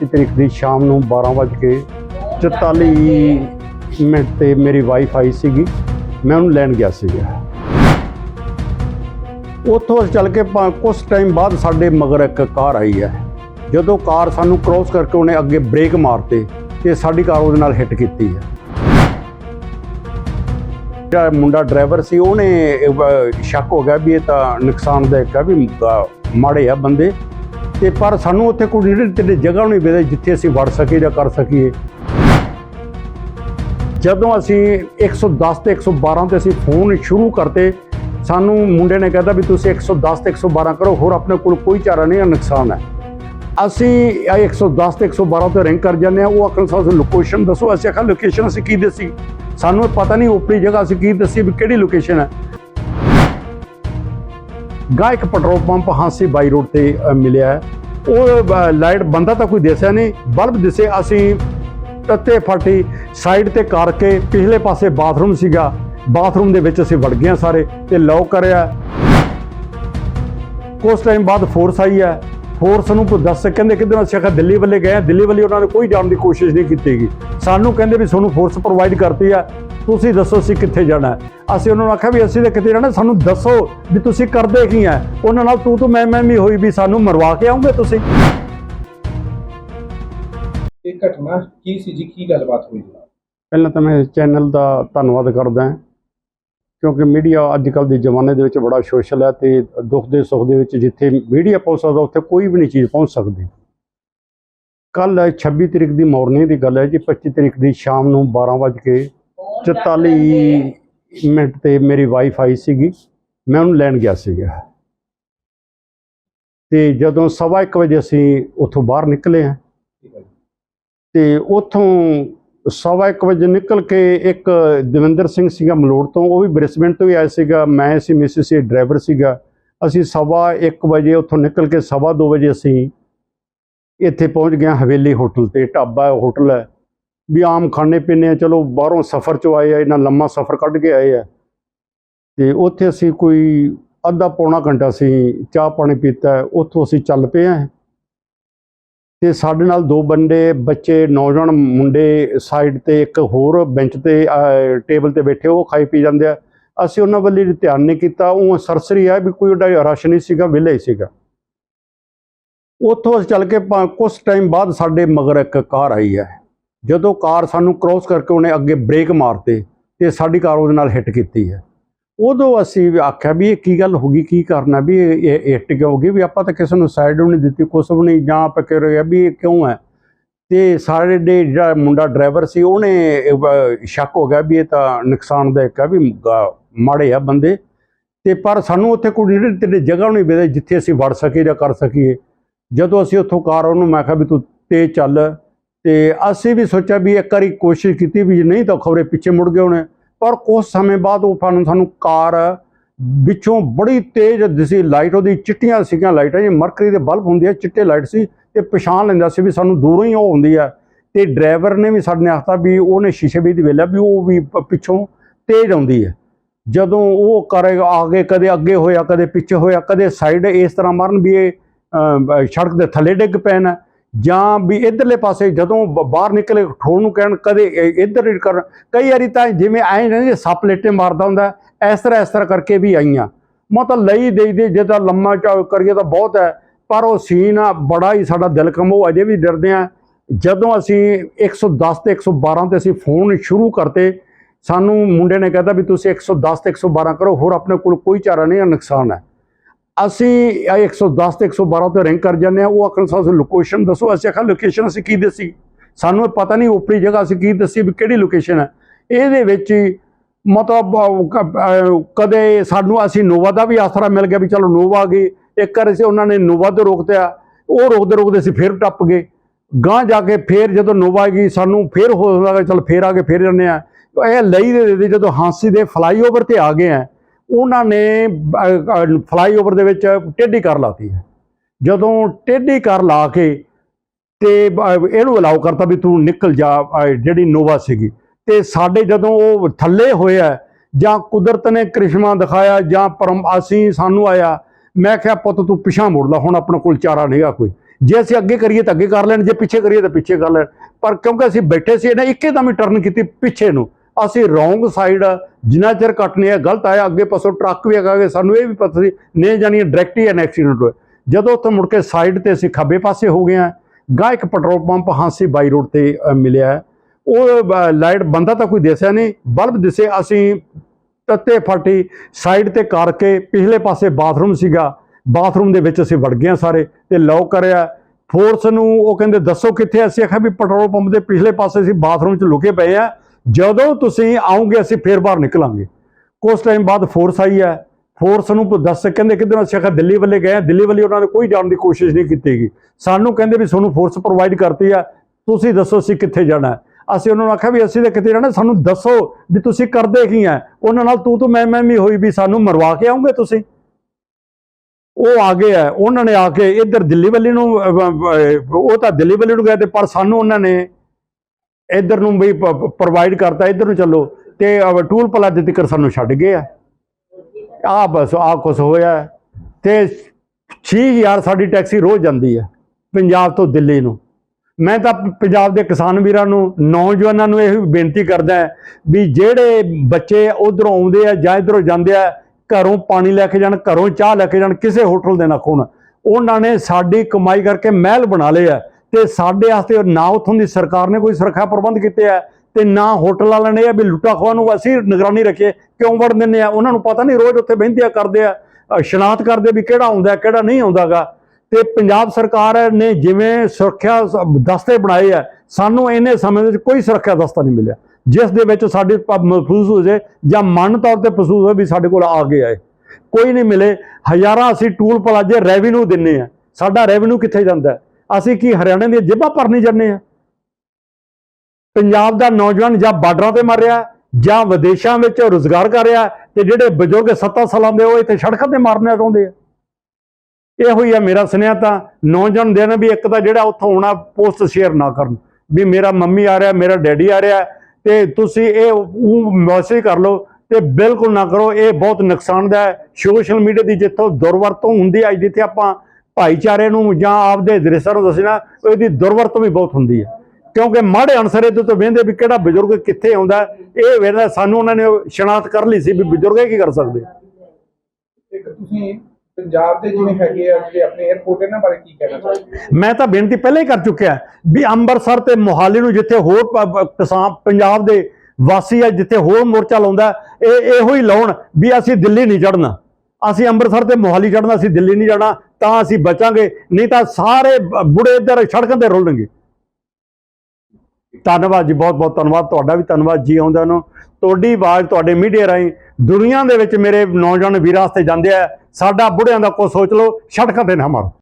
25 ਤਰੀਕ ਦੀ ਸ਼ਾਮ ਨੂੰ 12:44 ਮਿੰਟ ਤੇ ਮੇਰੀ ਵਾਈਫ ਆਈ ਸੀਗੀ। ਮੈਂ ਉਹਨੂੰ ਲੈਣ ਗਿਆ ਸੀਗਾ। ਉੱਥੋਂ ਅਸੀਂ ਚੱਲ ਕੇ ਪਾ- ਕੁਛ ਟਾਈਮ ਬਾਅਦ ਸਾਡੇ ਮਗਰ ਇੱਕ ਕਾਰ ਆਈ ਹੈ। ਜਦੋਂ ਕਾਰ ਸਾਨੂੰ ਕ੍ਰੋਸ ਕਰਕੇ ਉਹਨੇ ਅੱਗੇ ਬ੍ਰੇਕ ਮਾਰਤੇ ਤੇ ਸਾਡੀ ਕਾਰ ਉਹਦੇ ਨਾਲ ਹਿੱਟ ਕੀਤੀ ਹੈ। ਜਿਹੜਾ ਮੁੰਡਾ ਡਰਾਈਵਰ ਸੀ ਉਹਨੇ ਅਹ, ਸ਼ੱਕ ਹੋ ਗਿਆ ਵੀ ਇਹ ਤਾਂ ਨੁਕਸਾਨਦਾਇਕ ਹੈ ਵੀ ਅਹ, ਮਾੜੇ ਆ ਬੰਦੇ। ਤੇ ਪਰ ਸਾਨੂੰ ਉੱਥੇ ਕੋਈ ਨੇੜੇ ਤੇੜੇ ਜਗ੍ਹਾ ਨਹੀਂ ਮਿਲੀ, ਜਿੱਥੇ ਅਸੀਂ ਵੜ ਸਕੀਏ ਜਾਂ ਕਰ ਸਕੀਏ। ਜਦੋਂ ਅਸੀਂ 110 ਤੇ 112 ਤੇ ਅਸੀਂ ਫੋਨ ਸ਼ੁਰੂ ਕਰਤੇ, ਸਾਨੂੰ ਮੁੰਡੇ ਨੇ ਕਹਿੰਦਾ ਵੀ ਤੁਸੀਂ 110 ਤੇ 112 ਕਰੋ, ਹੋਰ ਆਪਣੇ ਕੋਲ ਕੋਈ ਚਾਰਾ ਨਹੀਂ ਹੈ ਨੁਕਸਾਨ ਹੈ। ਅਸੀਂ ਇਹ 110 ਤੇ 112 ਤੇ ਰਿੰਗ ਕਰ ਜਾਂਦੇ ਆ ਉਹ ਆਖਣ ਸਾਨੂੰ ਲੋਕੇਸ਼ਨ ਦੱਸੋ, ਅਸੀਂ ਆਖਾਂ ਲੋਕੇਸ਼ਨ ਅਸੀਂ ਕੀ ਦੱਸੀ? ਸਾਨੂੰ ਪਤਾ ਨਹੀਂ ਉਪਰੀ ਜਗ੍ਹਾ ਅਸੀਂ ਕੀ ਦੱਸੀ ਵੀ ਕਿਹੜੀ ਲੋਕੇਸ਼ਨ ਹੈ। ਗਾ ਇੱਕ petrol pump Hansi by road ਤੇ ਮਿਲਿਆ ਉਹ ਲਾਈਟ ਬੰਦਾ ਤਾਂ ਕੋਈ ਦਿਸਿਆ ਨਹੀਂ, ਬਲਬ ਦਿਸੇ, ਅਸੀਂ ਤੱਤੇ ਫਾਟੀ ਸਾਈਡ ਤੇ ਕਰਕੇ ਪਿਛਲੇ ਪਾਸੇ ਬਾਥਰੂਮ ਸੀਗਾ। ਬਾਥਰੂਮ ਦੇ ਵਿੱਚ ਅਸੀਂ ਵੜ ਗਏ ਹਾਂ ਸਾਰੇ ਤੇ ਲੌਕ ਕਰਿਆ। ਕੁਝ ਟਾਈਮ ਬਾਅਦ ਫੋਰਸ ਆਈ ਹੈ। ਫੋਰਸ ਨੂੰ ਕੋਈ ਦੱਸ ਕਹਿੰਦੇ ਕਿੱਧਰ, ਅਸੀਂ ਆਖਿਆ ਦਿੱਲੀ ਵੱਲੇ ਗਏ ਦਿੱਲੀ ਵੱਲੇ ਉਹਨਾਂ ਨੇ ਕੋਈ ਜਾਣ ਦੀ ਕੋਸ਼ਿਸ਼ ਨਹੀਂ ਕੀਤੀਗੀ। ਸਾਨੂੰ ਕਹਿੰਦੇ ਵੀ ਤੁਹਾਨੂੰ ਫੋਰਸ ਪ੍ਰੋਵਾਈਡ ਕਰਤੀ ਆ ਤੁਸੀਂ ਦੱਸੋ ਅਸੀਂ ਕਿੱਥੇ ਜਾਣਾ ਹੈ। ਅਸੀਂ ਉਹਨਾਂ ਨੂੰ ਆਖਿਆ ਵੀ ਅਸੀਂ ਤਾਂ ਕਿੱਥੇ ਜਾਣਾ ਸਾਨੂੰ ਦੱਸੋ ਵੀ ਤੁਸੀਂ ਕਰਦੇ ਕੀ ਆ ਉਹਨਾਂ ਨਾਲ ਤੂੰ ਤੂੰ ਮੈਂ ਮੈਂ ਵੀ ਹੋਈ ਵੀ ਸਾਨੂੰ ਮਰਵਾ ਕੇ ਆਉਂਗੇ ਤੁਸੀਂ। ਇਹ ਘਟਨਾ ਕੀ ਸੀ ਜੀ? ਕੀ ਗੱਲਬਾਤ ਹੋਈ? ਜੀ ਪਹਿਲਾਂ ਤਾਂ ਮੈਂ ਚੈਨਲ ਦਾ ਧੰਨਵਾਦ ਕਰਦਾ ਹਾਂ ਕਿਉਂਕਿ ਮੀਡੀਆ ਅੱਜ ਕੱਲ੍ਹ ਦੇ ਜ਼ਮਾਨੇ ਦੇ ਵਿੱਚ ਬੜਾ ਸੋਸ਼ਲ ਹੈ ਤੇ ਦੁੱਖ ਦੇ ਸੁੱਖ ਦੇ ਵਿੱਚ ਜਿੱਥੇ ਮੀਡੀਆ ਪਹੁੰਚ ਸਕਦਾ ਉੱਥੇ ਕੋਈ ਵੀ ਨਹੀਂ ਚੀਜ਼ ਪਹੁੰਚ ਸਕਦੀ। ਕੱਲ 26 ਤਰੀਕ ਦੀ ਮਾਰਨਿੰਗ ਦੀ ਗੱਲ ਹੈ ਜੀ 25 ਤਰੀਕ ਦੀ ਸ਼ਾਮ ਨੂੰ 12:44 ਮਿੰਟ ਤੇ ਮੇਰੀ ਵਾਈਫ ਆਈ ਸੀਗੀ। ਮੈਂ ਉਹਨੂੰ ਲੈਣ ਗਿਆ ਸੀਗਾ। ਤੇ ਜਦੋਂ ਸਵਾ ਇੱਕ ਵਜੇ ਅਸੀਂ ਉੱਥੋਂ ਬਾਹਰ ਨਿਕਲੇ ਹਾਂ ਠੀਕ ਤੇ ਉੱਥੋਂ ਸਵਾ ਇੱਕ ਵਜੇ ਨਿਕਲ ਕੇ ਇੱਕ ਦਵਿੰਦਰ ਸਿੰਘ ਸੀਗਾ ਮਲੋੜ ਤੋਂ, ਉਹ ਵੀ ਬ੍ਰਿਸਬਨ ਤੋਂ ਹੀ ਆਇਆ ਸੀਗਾ। ਮੈਂ ਸੀ ਮਿਸਿਸ ਇਹ ਡਰਾਈਵਰ ਸੀਗਾ। ਅਸੀਂ ਸਵਾ ਇੱਕ ਵਜੇ ਉੱਥੋਂ ਨਿਕਲ ਕੇ ਸਵਾ ਦੋ ਵਜੇ ਅਸੀਂ ਇੱਥੇ ਪਹੁੰਚ ਗਏ ਹਵੇਲੀ ਹੋਟਲ ਤੇ। ਢਾਬਾ, ਹੋਟਲ ਹੈ। ਵੀ ਆਮ ਖਾਣੇ ਪੀਣੇ ਆ ਚਲੋ ਬਾਹਰੋਂ ਸਫ਼ਰ ਚੋਂ ਆਏ ਆ ਇਹਨਾਂ ਲੰਮਾ ਸਫ਼ਰ ਕੱਢ ਕੇ ਆਏ ਆ। ਤੇ ਉੱਥੇ ਅਸੀਂ ਕੋਈ ਅੱਧਾ ਪੌਣਾ ਘੰਟਾ ਅਸੀਂ ਚਾਹ ਪਾਣੀ ਪੀਤਾ, ਉੱਥੋਂ ਅਸੀਂ ਚੱਲ ਪਏ ਹਾਂ। ਤੇ ਸਾਡੇ ਨਾਲ ਦੋ ਬੰਦੇ, ਬੱਚੇ, ਨੌਜਵਾਨ ਮੁੰਡੇ ਸਾਈਡ ਤੇ, ਇੱਕ ਹੋਰ ਬੈਂਚ ਤੇ ਟੇਬਲ ਤੇ ਬੈਠੇ, ਉਹ ਖਾਈ ਪੀ ਜਾਂਦੇ ਆ। ਅਸੀਂ ਉਹਨਾਂ ਵੱਲ ਧਿਆਨ ਨਹੀਂ ਕੀਤਾ, ਉਹ ਸਰਸਰੀ ਆ ਵੀ ਕੋਈ ਉਹਦਾ ਰਸ਼ ਨਹੀਂ ਸੀਗਾ, ਵਿਹਲਾ ਹੀ ਸੀਗਾ। ਉੱਥੋਂ ਅਸੀਂ ਚੱਲ ਕੇ ਪਾ- ਕੁਛ ਟਾਈਮ ਬਾਅਦ ਸਾਡੇ ਮਗਰ ਇੱਕ ਕਾਰ ਆਈ ਹੈ। ਜਦੋਂ ਕਾਰ ਸਾਨੂੰ ਕ੍ਰੋਸ ਕਰਕੇ ਉਹਨੇ ਅੱਗੇ ਬ੍ਰੇਕ ਮਾਰਤੇ ਤੇ ਸਾਡੀ ਕਾਰ ਉਹਦੇ ਨਾਲ ਹਿੱਟ ਕੀਤੀ ਹੈ। ਉਦੋਂ ਅਸੀਂ ਵੀ ਆਖਿਆ ਵੀ ਇਹ ਕੀ ਗੱਲ ਹੋ ਗਈ, ਕੀ ਕਰਨਾ ਵੀ ਇਹ ਹਿੱਟ ਕਿਉਂ ਹੋ ਗਈ? ਵੀ ਆਪਾਂ ਤਾਂ ਕਿਸੇ ਨੂੰ ਸਾਈਡ ਵੀ ਨਹੀਂ ਦਿੱਤੀ, ਕੁਛ ਵੀ ਨਹੀਂ, ਜਾਂ ਆਪਾਂ ਕਹਿ ਰਹੇ ਆ ਵੀ ਇਹ ਕਿਉਂ ਹੈ? ਤੇ ਸਾਰੇ ਜਿਹੜਾ ਮੁੰਡਾ ਡਰਾਈਵਰ ਸੀ, ਉਹਨੇ ਸ਼ੱਕ ਹੋ ਗਿਆ ਵੀ ਇਹ ਤਾਂ ਨੁਕਸਾਨਦਾਇਕ ਹੈ ਵੀ ਮਾੜੇ ਆ ਬੰਦੇ। ਤੇ ਪਰ ਸਾਨੂੰ ਉੱਥੇ ਕੋਈ ਨੇੜੇ ਤੇੜੇ ਜਗ੍ਹਾ ਨਹੀਂ ਮਿਲੇ ਜਿੱਥੇ ਅਸੀਂ ਵੜ ਸਕੀਏ ਜਾਂ ਕਰ ਸਕੀਏ। ਜਦੋਂ ਅਸੀਂ ਉੱਥੋਂ ਕਾਰ ਉਹਨੂੰ ਮੈਂ ਕਿਹਾ ਵੀ ਤੂੰ ਤੇਜ਼ ਚੱਲ ਤੇ ਅਸੀਂ ਵੀ ਸੋਚਿਆ ਵੀ ਇੱਕ ਵਾਰੀ ਕੋਸ਼ਿਸ਼ ਕੀਤੀ ਵੀ ਨਹੀਂ ਤਾਂ ਖਬਰੇ ਪਿੱਛੇ ਮੁੜ ਗਏ ਹੋਣੇ। ਪਰ ਕੁਝ ਸਮੇਂ ਬਾਅਦ ਉਹ ਸਾਨੂੰ ਸਾਨੂੰ ਕਾਰ ਵਿੱਚੋਂ ਬੜੀ ਤੇਜ਼ ਦਿਸੀ, ਲਾਈਟ ਉਹਦੀ ਚਿੱਟੀਆਂ ਸੀਗੀਆਂ ਲਾਈਟਾਂ ਜਿਵੇਂ ਮਰਕਰੀ ਦੇ ਬਲਬ ਹੁੰਦੀ ਹੈ ਚਿੱਟੇ ਲਾਈਟ ਸੀ ਤੇ ਪਛਾਣ ਲੈਂਦਾ ਸੀ ਵੀ ਸਾਨੂੰ ਦੂਰੋਂ ਹੀ ਉਹ ਹੁੰਦੀ ਹੈ ਤੇ ਡਰਾਈਵਰ ਨੇ ਵੀ ਸਾਡੇ ਨੇ ਆਖਤਾ ਵੀ ਉਹਨੇ ਸ਼ੀਸ਼ੇ ਵੀ ਦੀ ਵੇਲਾ ਵੀ ਉਹ ਵੀ ਪਿੱਛੋਂ ਤੇਜ਼ ਆਉਂਦੀ ਹੈ ਜਦੋਂ ਉਹ ਕਰੇਗਾ ਆਗੇ, ਕਦੇ ਅੱਗੇ ਹੋਇਆ, ਕਦੇ ਪਿੱਛੇ ਹੋਇਆ, ਕਦੇ ਸਾਈਡ ਇਸ ਤਰ੍ਹਾਂ ਮਰਨ ਵੀ ਇਹ ਸੜਕ ਦੇ ਥੱਲੇ ਡਿੱਗ ਪੈਣ। ਜਾਂ ਵੀ ਇਧਰਲੇ ਪਾਸੇ ਜਦੋਂ ਬ- ਬਾਹਰ ਨਿਕਲੇ, ਠੋਣ ਨੂੰ ਕਹਿਣ ਕਦੇ ਇ- ਇੱਧਰ ਹੀ ਕਰਨ। ਕਈ ਵਾਰੀ ਤਾਂ ਜਿਵੇਂ ਐਂ ਨਹੀਂ ਸੱਪ ਲੇਟੇ ਮਾਰਦਾ ਹੁੰਦਾ, ਇਸ ਤਰ੍ਹਾਂ ਇਸ ਤਰ੍ਹਾਂ ਕਰਕੇ ਵੀ ਆਈਆਂ। ਮਤਲਬ ਲਈ ਦੇਈ ਦੇ, ਜੇ ਤਾਂ ਲੰਮਾ ਚੌ, ਕਰੀਏ ਤਾਂ ਬਹੁਤ ਹੈ, ਪਰ ਉਹ ਸੀਨ ਆ, ਬੜਾ ਹੀ ਸਾਡਾ ਦਿਲ ਕੰਬੋ ਅਜੇ ਵੀ ਡਰਦੇ ਆ। ਜਦੋਂ ਅਸੀਂ 110 ਤੇ 112 ਤੇ ਅਸੀਂ ਫੋਨ ਸ਼ੁਰੂ ਕਰਤੇ, ਸਾਨੂੰ ਮੁੰਡੇ ਨੇ ਕਹਿੰਦਾ ਵੀ ਤੁਸੀਂ 110 ਤੇ 112 ਕਰੋ, ਹੋਰ ਆਪਣੇ ਕੋਲ ਕੋਈ ਚਾਰਾ ਨਹੀਂ ਹੈ ਨੁਕਸਾਨ ਹੈ। ਅਸੀਂ ਇਹ 110 ਤੇ 112 ਤੇ ਰਿੰਗ ਕਰ ਜਾਂਦੇ ਆ ਉਹ ਆਖਣ ਸਾਨੂੰ ਲੋਕੇਸ਼ਨ ਦੱਸੋ, ਅਸੀਂ ਆਖਾਂ ਲੋਕੇਸ਼ਨ ਅਸੀਂ ਕੀ ਦੱਸੀ? ਸਾਨੂੰ ਇਹ ਪਤਾ ਨਹੀਂ ਉਪਰੀ ਜਗ੍ਹਾ ਅਸੀਂ ਕੀ ਦੱਸੀ ਵੀ ਕਿਹੜੀ ਲੋਕੇਸ਼ਨ ਹੈ। ਇਹਦੇ ਵਿੱਚ ਮਤਲਬ ਕਦੇ ਸਾਨੂੰ ਅਸੀਂ ਨੋਵਾ ਦਾ ਵੀ ਆਸਰਾ ਮਿਲ ਗਿਆ ਵੀ ਚਲੋ ਨੋਵਾ ਆ ਗਈ। ਇੱਕ ਵਾਰ ਅਸੀਂ ਉਹਨਾਂ ਨੇ ਨੋਵਾ ਤੋਂ ਰੋਕਤਿਆ, ਉਹ ਰੋਕਦੇ ਰੋਕਦੇ ਅਸੀਂ ਫੇਰ ਟੱਪ ਗਏ। ਗਾਂ ਜਾ ਕੇ ਫੇਰ ਜਦੋਂ ਨੋਵਾ ਆ ਗਈ, ਸਾਨੂੰ ਫੇਰ ਹੋ ਲੱਗਾ ਚਲ ਫੇਰ ਆ ਕੇ ਫੇਰ ਜਾਂਦੇ ਆ ਇਹ ਲਈ ਦੇ ਦੇ ਜਦੋਂ ਹਾਂਸੀ ਦੇ ਫਲਾਈਓਵਰ ਤੇ ਆ ਗਏ ਆ ਉਹਨਾਂ ਨੇ ਫਲਾਈਓਵਰ ਦੇ ਵਿੱਚ ਟੇਢੀ ਕਰ ਲਾਤੀ ਹੈ। ਜਦੋਂ ਟੇਢੀ ਕਰ ਲਾ ਕੇ ਤੇ ਇਹਨੂੰ ਅਲਾਉ ਕਰਤਾ ਵੀ ਤੂੰ ਨਿਕਲ ਜਾ ਜਿਹੜੀ ਨੋਵਾ ਸੀਗੀ। ਤੇ ਸਾਡੇ ਜਦੋਂ ਉਹ ਥੱਲੇ ਹੋਇਆ ਜਾਂ ਕੁਦਰਤ ਨੇ ਕ੍ਰਿਸ਼ਮਾ ਦਿਖਾਇਆ, ਜਾਂ ਪਰਮ ਅਸੀਂ ਸਾਨੂੰ ਆਇਆ, ਮੈਂ ਕਿਹਾ, ਪੁੱਤ, ਤੂੰ ਪਿਛਾਂ ਮੁੜ ਲਾ, ਹੁਣ ਆਪਣੇ ਕੋਲ ਚਾਰਾ ਨਹੀਂਗਾ ਕੋਈ। ਜੇ ਅਸੀਂ ਅੱਗੇ ਕਰੀਏ ਤਾਂ ਅੱਗੇ ਕਰ ਲੈਣ, ਜੇ ਪਿੱਛੇ ਕਰੀਏ ਤਾਂ ਪਿੱਛੇ ਕਰ ਲੈਣ। ਪਰ ਕਿਉਂਕਿ ਅਸੀਂ ਬੈਠੇ ਸੀ, ਇਹਨੇ ਇੱਕੇ ਦਮ ਹੀ ਟਰਨ ਕੀਤੀ ਪਿੱਛੇ ਨੂੰ। ਅਸੀਂ ਰੋਂਗ ਸਾਈਡ ਜਿੰਨਾ ਚਿਰ ਕੱਟਨੇ ਆ ਗਲਤ ਆਇਆ, ਅੱਗੇ ਪਾਸੋਂ ਟਰੱਕ ਵੀ ਹੈਗਾ ਕਿ ਸਾਨੂੰ ਇਹ ਵੀ ਪਤਾ ਸੀ, ਨਹੀਂ ਜਾਣੀ ਡਾਇਰੈਕਟ ਹੀ ਐਨ ਐਕਸੀਡੈਂਟ ਹੋਇਆ ਜਦੋਂ ਉੱਥੋਂ ਮੁੜ ਕੇ ਸਾਈਡ ਤੇ ਅਸੀਂ ਖੱਬੇ ਪਾਸੇ ਹੋ ਗਏ ਆ ਗਾਂ ਇੱਕ petrol pump Hansi by road ਤੇ ਮਿਲਿਆ ਉਹ ਲਾਈਟ ਬੰਦਾ ਤਾਂ ਕੋਈ ਦਿਸਿਆ ਨਹੀਂ, ਬਲਬ ਦਿਸੇ, ਅਸੀਂ ਤੱਤੇ ਫਾਟੀ ਸਾਈਡ ਤੇ ਕਰਕੇ ਪਿਛਲੇ ਪਾਸੇ ਬਾਥਰੂਮ ਸੀਗਾ ਬਾਥਰੂਮ ਦੇ ਵਿੱਚ ਅਸੀਂ ਵੜ ਗਏ ਹਾਂ ਸਾਰੇ ਤੇ ਲੌਕ ਕਰਿਆ। ਫੋਰਸ ਨੂੰ ਉਹ ਕਹਿੰਦੇ, ਦੱਸੋ ਕਿੱਥੇ ਅਸੀਂ ਆਖਿਆ ਵੀ ਪੈਟਰੋਲ ਪੰਪ ਦੇ ਪਿਛਲੇ ਪਾਸੇ ਅਸੀਂ ਬਾਥਰੂਮ 'ਚ ਲੁਕੇ ਪਏ ਆ। ਜਦੋਂ ਤੁਸੀਂ ਆਉਂਗੇ, ਅਸੀਂ ਫੇਰ ਬਾਹਰ ਨਿਕਲਾਂਗੇ। ਕੁਝ ਟਾਈਮ ਬਾਅਦ ਫੋਰਸ ਆਈ ਹੈ। ਫੋਰਸ ਨੂੰ ਦੱਸ ਕਹਿੰਦੇ ਕਿੱਧਰ ਅਸੀਂ ਆਖਿਆ ਦਿੱਲੀ ਵੱਲੇ ਗਏ ਦਿੱਲੀ ਵੱਲੇ ਉਹਨਾਂ ਨੇ ਕੋਈ ਜਾਣ ਦੀ ਕੋਸ਼ਿਸ਼ ਨਹੀਂ ਕੀਤੀਗੀ। ਸਾਨੂੰ ਕਹਿੰਦੇ ਵੀ ਤੁਹਾਨੂੰ ਫੋਰਸ ਪ੍ਰੋਵਾਈਡ ਕਰਤੀ ਆ ਤੁਸੀਂ ਦੱਸੋ ਅਸੀਂ ਕਿੱਥੇ ਜਾਣਾ ਅਸੀਂ ਉਹਨਾਂ ਨੂੰ ਆਖਿਆ ਵੀ ਅਸੀਂ ਤਾਂ ਕਿਤੇ ਜਾਣਾ, ਸਾਨੂੰ ਦੱਸੋ ਵੀ ਤੁਸੀਂ ਕਰਦੇ ਕੀ ਆ ਉਹਨਾਂ ਨਾਲ ਤੂੰ ਤੂੰ ਮੈਂ ਮੈਂ ਵੀ ਹੋਈ ਵੀ ਸਾਨੂੰ ਮਰਵਾ ਕੇ ਆਉਂਗੇ ਤੁਸੀਂ। ਉਹ ਆ ਗਏ ਆ ਉਹਨਾਂ ਨੇ ਆ ਕੇ ਇੱਧਰ ਦਿੱਲੀ ਵੱਲੀ ਨੂੰ ਉਹ ਤਾਂ ਦਿੱਲੀ ਵੱਲੀ ਨੂੰ ਗਏ ਤੇ ਪਰ ਸਾਨੂੰ ਉਹਨਾਂ ਨੇ ਇੱਧਰ ਨੂੰ ਵੀ ਪ੍ਰੋਵਾਈਡ ਕਰਤਾ ਇੱਧਰ ਨੂੰ ਚੱਲੋ ਤੇ ਅਹ, ਟੂਲ ਪਲਾਜ਼ੇ ਤੱਕ ਸਾਨੂੰ ਛੱਡ ਗਏ ਆ ਆ ਬਸ ਆ ਕੁਛ ਹੋਇਆ। ਤੇ 6000 ਸਾਡੀ ਟੈਕਸੀ ਰੋਜ਼ ਜਾਂਦੀ ਹੈ ਪੰਜਾਬ ਤੋਂ ਦਿੱਲੀ ਨੂੰ। ਮੈਂ ਤਾਂ ਪੰਜਾਬ ਦੇ ਕਿਸਾਨ ਵੀਰਾਂ ਨੂੰ ਨੌਜਵਾਨਾਂ ਨੂੰ ਇਹ ਬੇਨਤੀ ਕਰਦਾ ਵੀ ਜਿਹੜੇ ਬੱਚੇ ਉਧਰੋਂ ਆਉਂਦੇ ਆ ਜਾਂ ਇਧਰੋਂ ਜਾਂਦੇ ਆ ਘਰੋਂ ਪਾਣੀ ਲੈ ਕੇ ਜਾਣ ਘਰੋਂ ਚਾਹ ਲੈ ਕੇ ਜਾਣ ਕਿਸੇ ਹੋਟਲ ਦੇ ਨਾ ਖੋਣ। ਉਹਨਾਂ ਨੇ ਸਾਡੀ ਕਮਾਈ ਕਰਕੇ ਮਹਿਲ ਬਣਾ ਲਏ ਆ। ਤੇ ਸਾਡੇ ਵਾਸਤੇ ਨਾ ਉਥੋਂ ਦੀ ਸਰਕਾਰ ਨੇ ਕੋਈ ਸੁਰੱਖਿਆ ਪ੍ਰਬੰਧ ਕੀਤੇ ਆ ਤੇ ਨਾ ਹੋਟਲ ਵਾਲਿਆਂ ਨੇ ਵੀ ਲੁੱਟਾ ਖੋਹਾਂ ਨੂੰ ਅਸੀਂ ਨਿਗਰਾਨੀ ਰੱਖੀਏ ਕਿਉਂ ਵੜ ਦਿੰਦੇ ਆ? ਉਹਨਾਂ ਨੂੰ ਪਤਾ ਨਹੀਂ ਰੋਜ਼ ਉੱਥੇ ਬਹਿੰਦੇ ਆ ਕਰਦੇ ਆ ਅ, ਸ਼ਨਾਖਤ ਕਰਦੇ ਵੀ ਕਿਹੜਾ ਆਉਂਦਾ ਕਿਹੜਾ ਨਹੀਂ ਆਉਂਦਾਗਾ। ਤੇ ਪੰਜਾਬ ਸਰਕਾਰ ਨੇ ਜਿਵੇਂ ਸੁਰੱਖਿਆ ਦਸਤੇ ਬਣਾਏ ਆ ਸਾਨੂੰ ਇੰਨੇ ਸਮੇਂ ਵਿੱਚ ਕੋਈ ਸੁਰੱਖਿਆ ਦਸਤਾ ਨਹੀਂ ਮਿਲਿਆ। ਜਿਸ ਦੇ ਵਿੱਚ ਸਾਡੇ ਪ- ਮਹਿਫੂਜ਼ ਹੋ ਜੇ ਜਾਂ ਮਨ ਤੌਰ ਤੇ ਮਹਿਸੂਸ ਹੋਵੇ ਵੀ ਸਾਡੇ ਕੋਲ ਆ ਗਏ ਆਏ। ਕੋਈ ਨਹੀਂ ਮਿਲੇ। ਹਜ਼ਾਰਾਂ ਅਸੀਂ ਟੂਲ ਪਲਾਜੇ ਰੈਵਨਿਊ ਦਿੰਨੇ ਆ। ਸਾਡਾ ਰੈਵਨਿਊ ਕਿੱਥੇ ਜਾਂਦਾ ਅਸੀਂ ਕੀ ਹਰਿਆਣੇ ਦੀਆਂ ਜੇਬਾਂ ਭਰਨੀ ਜਾਂਦੇ ਆ ਪੰਜਾਬ ਦਾ ਨੌਜਵਾਨ ਜਾਂ ਬਾਰਡਰਾਂ ਤੇ ਮਰ ਰਿਹਾ ਜਾਂ ਵਿਦੇਸ਼ਾਂ ਵਿੱਚ ਰੋਜ਼ਗਾਰ ਕਰ ਰਿਹਾ ਤੇ ਜਿਹੜੇ ਬਜ਼ੁਰਗ 70 ਸਾਲਾਂ ਦੇ ਉਹ ਇੱਥੇ ਸੜਕਾਂ ਤੇ ਮਾਰਨਾ ਚਾਹੁੰਦੇ ਆ। ਇਹੋ ਹੀ ਆ ਮੇਰਾ ਸੁਨੇਹਾ ਤਾਂ, ਨੌਜਵਾਨ ਦੇ ਨੇ ਵੀ ਇੱਕ ਤਾਂ ਜਿਹੜਾ ਉੱਥੋਂ ਆਉਣਾ ਪੋਸਟ ਸ਼ੇਅਰ ਨਾ ਕਰਨ, ਵੀ ਮੇਰਾ ਮੰਮੀ ਆ ਰਿਹਾ, ਮੇਰਾ ਡੈਡੀ ਆ ਰਿਹਾ, ਤੇ ਤੁਸੀਂ ਇਹ ਮੈਸੇਜ ਕਰ ਲਓ ਤੇ ਬਿਲਕੁਲ ਨਾ ਕਰੋ, ਇਹ ਬਹੁਤ ਨੁਕਸਾਨਦਾਇਕ ਸੋਸ਼ਲ ਮੀਡੀਆ ਦੀ ਜਿੱਥੋਂ ਦੁਰਵਰਤੋਂ ਹੁੰਦੀ ਹੈ ਜਿੱਥੇ ਆਪਾਂ ਭਾਈਚਾਰੇ ਨੂੰ ਜਾਂ ਆਪਦੇ ਦ੍ਰਿਸ਼ਾਂ ਨੂੰ ਦੱਸਣਾ ਇਹਦੀ ਦੁਰਵਰਤੋਂ ਵੀ ਬਹੁਤ ਹੁੰਦੀ ਹੈ ਕਿਉਂਕਿ ਮਾੜੇ ਅਨਸਰ ਇਹਦੇ ਤੋਂ ਵੇਂਦੇ ਵੀ ਕਿਹੜਾ ਬਜ਼ੁਰਗ ਕਿੱਥੇ ਆਉਂਦਾ। ਇਹ ਵੇਂਦਾ ਸਾਨੂੰ ਉਹਨਾਂ ਨੇ ਸ਼ਨਾਖਤ ਕਰ ਲਈ ਸੀ ਵੀ ਬਜ਼ੁਰਗ ਇਹ ਕੀ ਕਰ ਸਕਦੇ ਇੱਕ ਤੁਸੀਂ ਪੰਜਾਬ ਦੇ ਜਿਵੇਂ ਹੈਗੇ ਆ ਜਿਹੜੇ ਆਪਣੇ 에어ਪੋਰਟ ਇਹਨਾਂ ਬਾਰੇ ਕੀ ਕਹਿਣਾ ਚਾਹੁੰਦੇ ਹੋ? ਮੈਂ ਤਾਂ ਬੇਨਤੀ ਪਹਿਲਾਂ ਹੀ ਕਰ ਚੁੱਕਿਆ ਵੀ ਅੰਮ੍ਰਿਤਸਰ ਤੇ ਮੋਹਾਲੀ ਨੂੰ ਜਿੱਥੇ ਹੋਰ ਕਿਸਾਨ ਪੰਜਾਬ ਦੇ ਵਾਸੀ ਆ ਜਿੱਥੇ ਹੋਰ ਮੋਰਚਾ ਲਾਉਂਦਾ ਇਹ ਇਹੋ ਹੀ ਲਾਉਣ ਵੀ ਅਸੀਂ ਦਿੱਲੀ ਨਹੀਂ ਚੜਨਾ ਅਸੀਂ ਅੰਮ੍ਰਿਤਸਰ ਤੇ ਮੋਹਾਲੀ ਚੜਨਾ ਅਸੀਂ ਦਿੱਲੀ ਨਹੀਂ ਜਾਣਾ ਤਾਂ ਅਸੀਂ ਬਚਾਂਗੇ, ਨਹੀਂ ਤਾਂ ਸਾਰੇ ਬੁੜੇ ਇੱਧਰ ਸੜਕਾਂ ਤੇ ਰੁਲਣਗੇ ਧੰਨਵਾਦ ਜੀ ਬਹੁਤ ਬਹੁਤ ਧੰਨਵਾਦ। ਤੁਹਾਡਾ ਵੀ ਧੰਨਵਾਦ ਜੀ ਆਉਂਦਿਆਂ ਨੂੰ। ਤੁਹਾਡੀ ਆਵਾਜ਼ ਤੁਹਾਡੇ ਮੀਡੀਆ ਰਾਹੀਂ ਦੁਨੀਆ ਦੇ ਵਿੱਚ ਮੇਰੇ ਨੌਜਵਾਨ ਵੀਰਾਂ ਵਾਸਤੇ ਜਾਂਦੇ ਆ। ਸਾਡਾ ਬੁੜਿਆਂ ਦਾ ਕੋ ਸੋਚ ਲਓ, ਸੜਕਾਂ ਤੇ ਨਾ ਮਾਰੋ।